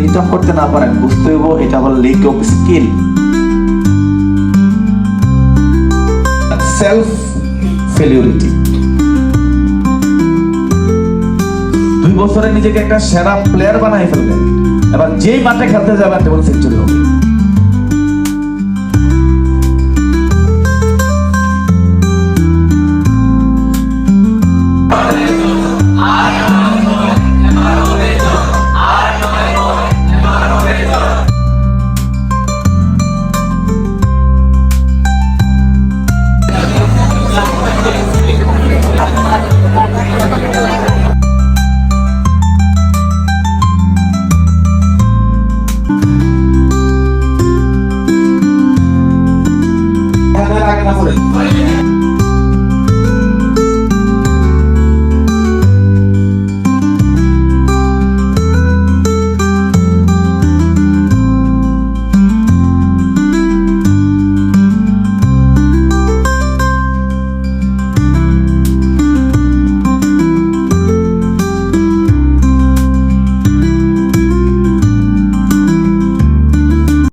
Income করতে না পারেন, বুঝতে হইব এটা আবার lack of skill self failure দুই বছরে নিজেকে একটা সেরা প্লেয়ার বানাই ফেলবেন এবার যেই মাঠে খেলতে যাবেন তেমন সেঞ্চুরি হবে। with my